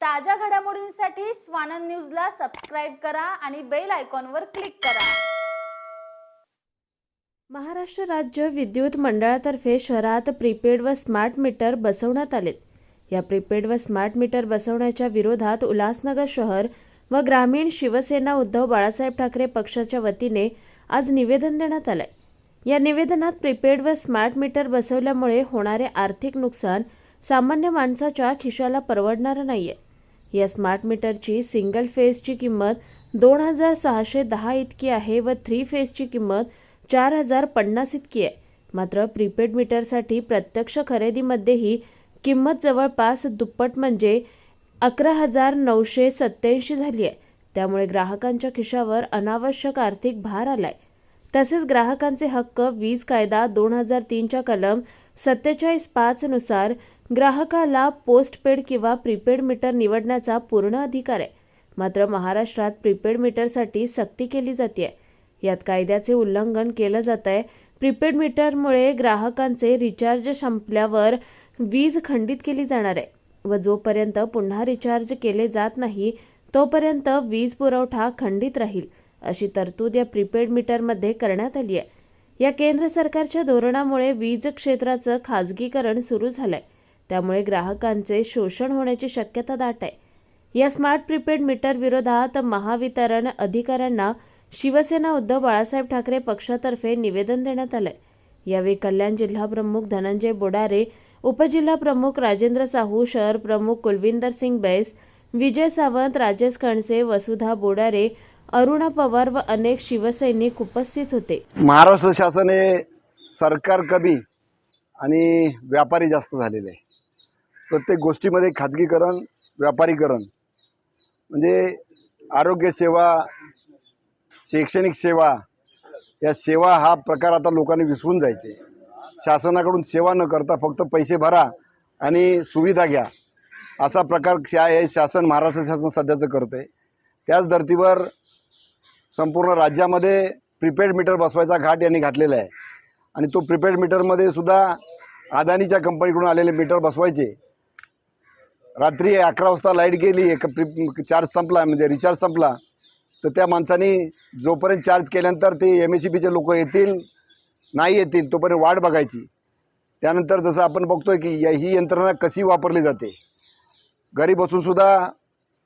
ताज्या घडामोडींसाठी स्वानंद न्यूजला सबस्क्राईब करा आणि बेल आयकॉनवर क्लिक करा. महाराष्ट्र राज्य विद्युत मंडळातर्फे शहरात प्रीपेड व स्मार्ट मीटर बसवण्यात आलेत या प्रीपेड व स्मार्ट मीटर बसवण्याच्या विरोधात उल्हासनगर शहर व ग्रामीण शिवसेना उद्धव बाळासाहेब ठाकरे पक्षाच्या वतीने आज निवेदन देण्यात आलंय. या निवेदनात प्रीपेड व स्मार्ट मीटर बसवल्यामुळे होणारे आर्थिक नुकसान सामान्य माणसाच्या खिशाला परवडणारं नाहीये. या स्मार्ट मीटरची सिंगल फेजची किंमत दोन हजार सहाशे दहा इतकी आहे व थ्री फेजची किंमत चार हजार पन्नास इतकी आहे. मात्र प्रीपेड मीटरसाठी प्रत्यक्ष खरेदीमध्येही किंमत जवळपास दुप्पट म्हणजे अकरा हजार नऊशे सत्याऐंशी झाली आहे. त्यामुळे ग्राहकांच्या खिशावर अनावश्यक आर्थिक भार आलाय. तसेच ग्राहकांचे हक्क वीज कायदा दोन हजार तीनच्या कलम सत्तेचाळीस पाच नुसार ग्राहकाला पोस्टपेड किंवा प्रीपेड मीटर निवडण्याचा पूर्ण अधिकार आहे. मात्र महाराष्ट्रात प्रीपेड मीटरसाठी सक्ती केली जाते यात कायद्याचे उल्लंघन केलं जात आहे प्रीपेड मीटरमुळे ग्राहकांचे रिचार्ज संपल्यावर वीज खंडित केली जाणार आहे व जोपर्यंत पुन्हा रिचार्ज केले जात नाही तोपर्यंत वीज पुरवठा खंडित राहील. अशी तरतूद या प्रीपेड मीटरमध्ये करण्यात आली आहे. या केंद्र सरकारच्या धोरणामुळे वीज क्षेत्राचं खाजगीकरण सुरू झालंय. त्यामुळे ग्राहकांचे शोषण होण्याची शक्यता दाट आहे. या स्मार्ट प्रीपेड मीटर विरोधात महावितरण अधिकाऱ्यांना शिवसेना उद्धव बाळासाहेब ठाकरे पक्षातर्फे निवेदन देण्यात आलंय. यावेळी कल्याण जिल्हा प्रमुख धनंजय बोडारे उपजिल्हा प्रमुख राजेंद्र साहू शहर प्रमुख कुलविंदर सिंग बैस विजय सावंत राजेश कणसे वसुधा बोडारे अरुणा पवार व अनेक शिवसैनिक उपस्थित होते. महाराष्ट्र शासन हे सरकार कमी आणि व्यापारी जास्त झालेले आहे. प्रत्येक गोष्टीमध्ये खाजगीकरण व्यापारीकरण म्हणजे आरोग्य सेवा शैक्षणिक सेवा या सेवा हा प्रकार आता लोकांनी विसरून जायचे. शासनाकडून सेवा न करता फक्त पैसे भरा आणि सुविधा घ्या. असा प्रकार शा हे शासन महाराष्ट्र शासन सध्याचं करतं आहे त्याच धर्तीवर संपूर्ण राज्यामध्ये प्रीपेड मीटर बसवायचा घाट यांनी घातलेला आहे. आणि तो प्रीपेड मीटरमध्ये सुद्धा अदानीच्या कंपनीकडून आलेले मीटर बसवायचे. रात्री अकरा वाजता लाइट गेली एक प्री चार्ज संपला म्हणजे रिचार्ज संपला. तर त्या माणसानी जोपर्यंत चार्ज केल्यानंतर ते एम एस सी बीचे लोक येतील नाही येतील तोपर्यंत वाट बघायची. त्यानंतर जसं आपण बघतोय की या- ही यंत्रणा कशी वापरली जाते. घरी बसूनसुद्धा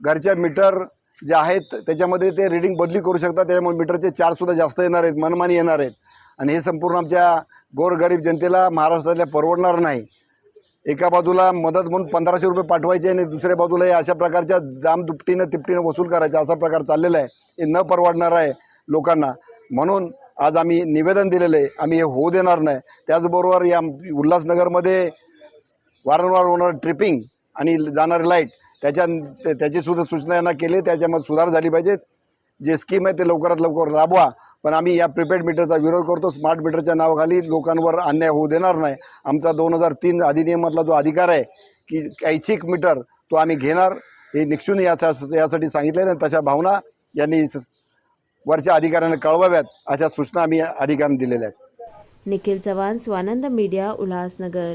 घरच्या मीटर जे आहेत त्याच्यामध्ये ते रिडिंग बदली करू शकतात. त्याच्यामुळे मीटरचे चार्जसुद्धा जास्त येणार आहेत मनमानी येणार आहेत. आणि हे संपूर्ण आमच्या गोरगरीब जनतेला महाराष्ट्रातल्या परवडणार नाही. एका बाजूला मदत म्हणून पंधराशे रुपये पाठवायचे आणि दुसऱ्या बाजूला हे अशा प्रकारच्या दाम दुपटीनं तिपटीनं वसूल करायचा असा प्रकार चाललेला आहे. हे न परवडणार आहे लोकांना. म्हणून आज आम्ही निवेदन दिलेलं आहे आम्ही हे होऊ देणार नाही. त्याचबरोबर या उल्हासनगरमध्ये वारंवार होणारं ट्रिपिंग आणि जाणारे लाइट त्याच्या त्याची सुद्धा सूचना यांना केली त्याच्यामध्ये सुधार झाली पाहिजे जे स्कीम आहे ते लवकरात लवकर राबवा. पण आम्ही या प्रिपेड मीटरचा विरोध करतो. स्मार्ट मीटरच्या नावाखाली लोकांवर अन्याय होऊ देणार नाही. आमचा दोन हजार तीन अधिनियमातला जो अधिकार आहे की ऐच्छिक मीटर तो आम्ही घेणार हे निक्षून याचा यासाठी सांगितलेलं आहे. तशा भावना यांनी वरच्या अधिकाऱ्यांना कळवाव्यात अशा सूचना आम्ही अधिकाऱ्यांना दिलेल्या आहेत. निखिल चव्हाण स्वानंद मीडिया उल्हासनगर.